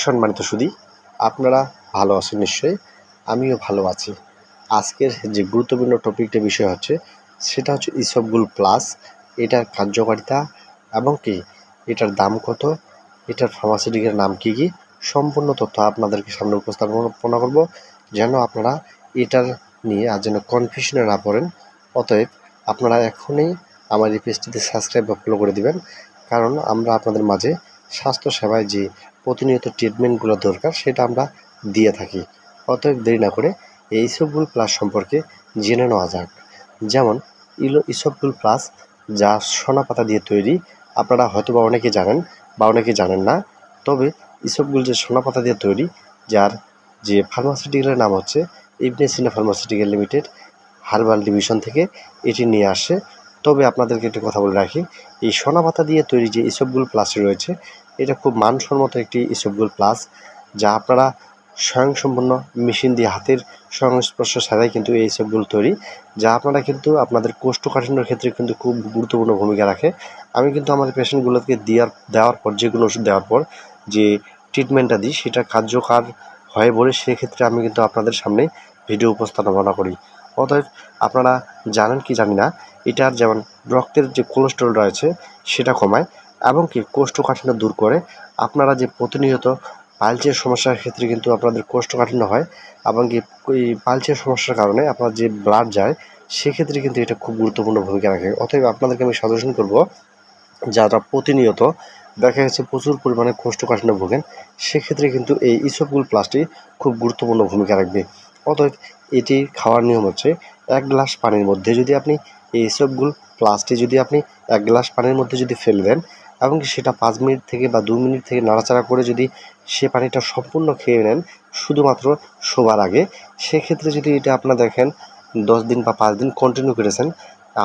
সম্মানিত সুদী আপনারা ভালো আছেন নিশ্চয়ই, আমিও ভালো আছি। আজকের যে গুরুত্বপূর্ণ টপিকটা বিষয় হচ্ছে, সেটা হচ্ছে ইসবগুল প্লাস এটার কার্যকারিতা এবং কি, এটার দাম কত, এটার ফার্মাসিউটিক্যাল নাম কী কী, সম্পূর্ণ তথ্য আপনাদেরকে সামনে উপস্থাপনা করব, যেন আপনারা এটার নিয়ে আর যেন কনফিউশনে না পড়েন। অতএব আপনারা এখনই আমার এই পেজটিতে সাবস্ক্রাইব বা ফলো করে দিবেন, কারণ আমরা আপনাদের মাঝে স্বাস্থ্য সেবায় যে প্রতিনিয়ত ট্রিটমেন্টগুলো দরকার, সেটা আমরা দিয়ে থাকি। অতএব দেরি না করে এই ইসবগুল প্লাস সম্পর্কে জেনে নেওয়া যাক। যেমন, ইলো ইসবগুল প্লাস যা সোনা পাতা দিয়ে তৈরি, আপনারা হয়তো বা অনেকে জানেন বা অনেকে জানেন না, তবে ইসবগুল যে সোনা পাতা দিয়ে তৈরি, যার যে ফার্মাসিউটিক্যালের নাম হচ্ছে Ibne Sina pharmaceutical limited herbal division থেকে এটি নিয়ে আসে। তবে আপনাদেরকে একটি কথা বলে রাখি, এই সোনা পাতা দিয়ে তৈরি যে ইসবগুল প্লাসটি রয়েছে, এটা খুব মানসম্মত একটি ইসবগুল প্লাস, যা আপনারা স্বয়ংসম্পন্ন মেশিন দিয়ে হাতের সংস্পর্শ ছাড়াই কিন্তু এই ইসবগুল তৈরি, যা আপনারা কিন্তু আপনাদের কোষ্ঠকাঠিন্যর ক্ষেত্রে কিন্তু খুব গুরুত্বপূর্ণ ভূমিকা রাখে। আমি কিন্তু আমাদের পেশেন্টগুলোকে দেওয়ার দেওয়ার পর, যে কোনো ওষুধ দেওয়ার পর, যে ট্রিটমেন্টটা দিই, সেটা কার্যকর হয় বলে সেক্ষেত্রে আমি কিন্তু আপনাদের সামনে ভিডিও উপস্থাপনা করি। অতএব আপনারা জানেন কি জানি না, এটার যেমন রক্তের যে কোলেস্ট্রল রয়েছে, সেটা কমায় এবং কি কোষ্ঠকাঠিন্য দূর করে। আপনারা যে প্রতিনিয়ত পালচের সমস্যার ক্ষেত্রে কিন্তু আপনাদের কোষ্ঠকাঠিন্য হয় এবং কি এই পালচের সমস্যার কারণে আপনার যে ব্লাড যায়, সেক্ষেত্রে কিন্তু এটা খুব গুরুত্বপূর্ণ ভূমিকা রাখে। অতএব আপনাদেরকে আমি সাজেশন করব, যারা প্রতিনিয়ত দেখা গেছে প্রচুর পরিমাণে কোষ্ঠকাঠিন্য ভোগেন, সেক্ষেত্রে কিন্তু এই ইসবগুল প্লাসটি খুব গুরুত্বপূর্ণ ভূমিকা রাখবে। অতএব এটি খাওয়ার নিয়ম হচ্ছে এক গ্লাস পানির মধ্যে যদি আপনি এই ইসবগুল প্লাসটি যদি আপনি এক গ্লাস পানির মধ্যে যদি ফেলে দেন এবং সেটা পাঁচ মিনিট থেকে বা দু মিনিট থেকে নাড়াচাড়া করে যদি সে পানিটা সম্পূর্ণ খেয়ে নেন শুধুমাত্র শোবার আগে, সেক্ষেত্রে যদি এটা আপনার দেখেন দশ দিন বা পাঁচ দিন কন্টিনিউ করেছেন,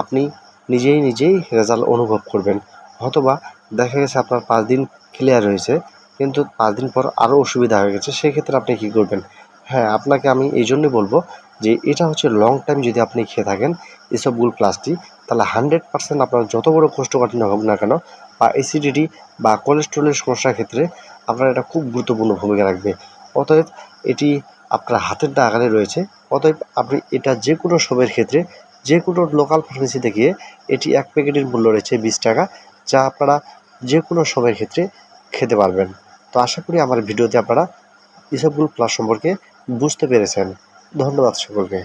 আপনি নিজেই নিজেই রেজাল্ট অনুভব করবেন। অথবা দেখা গেছে আপনার পাঁচ দিন ক্লিয়ার হয়েছে, কিন্তু পাঁচ দিন পর আরও অসুবিধা হয়ে গেছে, সেক্ষেত্রে আপনি কী করবেন? হ্যাঁ আপনাকে আমি এই জন্যই বলব যে এটা হচ্ছে লং টাইম যদি আপনি খেয়ে থাকেন এসবগুল প্লাসটি তাহলে হান্ড্রেড পার্সেন্ট আপনার যত বড় কোষ্ঠকাঠিন্য হোক না কেন বা অ্যাসিডিটি বা কোলেস্ট্রলের সমস্যার ক্ষেত্রে আপনার এটা খুব গুরুত্বপূর্ণ ভূমিকা রাখবে। অতএব এটি আপনার হাতের আকারে রয়েছে। অতএব আপনি এটা যে কোনো সময়ের ক্ষেত্রে যে কোনো লোকাল ফার্মেসিতে গিয়ে এটি এক প্যাকেটের মূল্য রয়েছে বিশ টাকা, যা আপনারা যে কোনো সময়ের ক্ষেত্রে খেতে পারবেন। তো আশা করি আমার ভিডিওতে আপনারা ইসবগুল প্লাস সম্পর্কে বুঝতে পেরেছেন। ধন্যবাদ সকলকে।